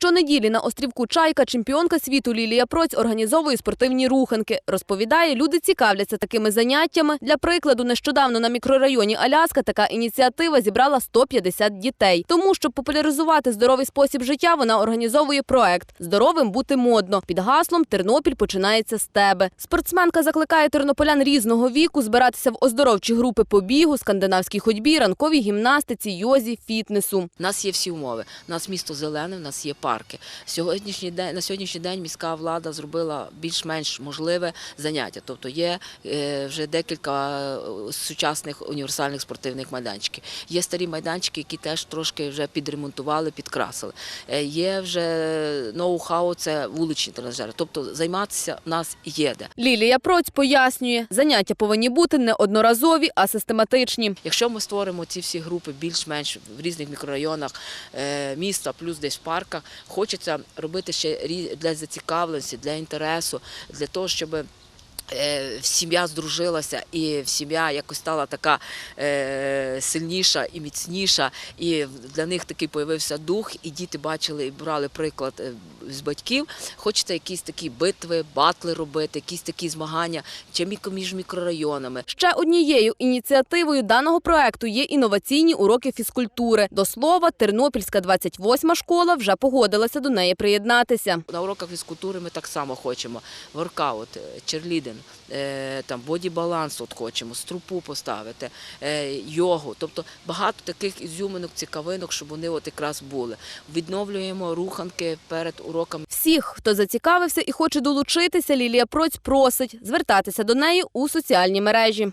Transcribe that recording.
Щонеділі на острівку Чайка чемпіонка світу Лілія Проць організовує спортивні руханки. Розповідає, люди цікавляться такими заняттями. Для прикладу, нещодавно на мікрорайоні Аляска така ініціатива зібрала 150 дітей. Тому, щоб популяризувати здоровий спосіб життя, вона організовує проект Здоровим бути модно під гаслом Тернопіль починається з тебе. Спортсменка закликає тернополян різного віку збиратися в оздоровчі групи по бігу, скандинавській ходьбі, ранковій гімнастиці, йозі, фітнесу. У нас є всі умови. У нас місто зелене, у нас є парки. Сьогоднішній день на сьогоднішній день міська влада зробила більш-менш можливе заняття. Тобто є е, вже декілька е, сучасних універсальних спортивних майданчиків. Є старі майданчики, які теж трошки вже підремонтували, підкрасили. Е, Є вже ноу-хау, це вуличні тренажери. Тобто займатися нас є де. Лілія Проць пояснює, заняття повинні бути не одноразові, а систематичні. Якщо ми створимо ці всі групи більш-менш в різних мікрорайонах міста, плюс десь в парках, хочеться робити ще для зацікавленості, для інтересу, для того, щоб е, сім'я здружилася і сім'я якось стала така е, сильніша і міцніша, і для них такий появився дух, і діти бачили і брали приклад е, з батьків. Хочеться якісь такі битви, батли робити, якісь такі змагання чи міко- між мікрорайонами. Ще однією ініціативою даного проекту є інноваційні уроки фізкультури. До слова, Тернопільська 28 школа вже погодилася до неї приєднатися. На уроках фізкультури ми так само хочемо. Воркаут, е, черлідинг, е, там боді-баланс от хочемо, струпу поставити, е, йогу. Тобто багато таких ізюминок, цікавинок, щоб вони от якраз були. Відновлюємо руханки перед уроками. Всіх, хто зацікавився і хоче долучитися, Лілія Проць просить звертатися до неї у соціальні мережі.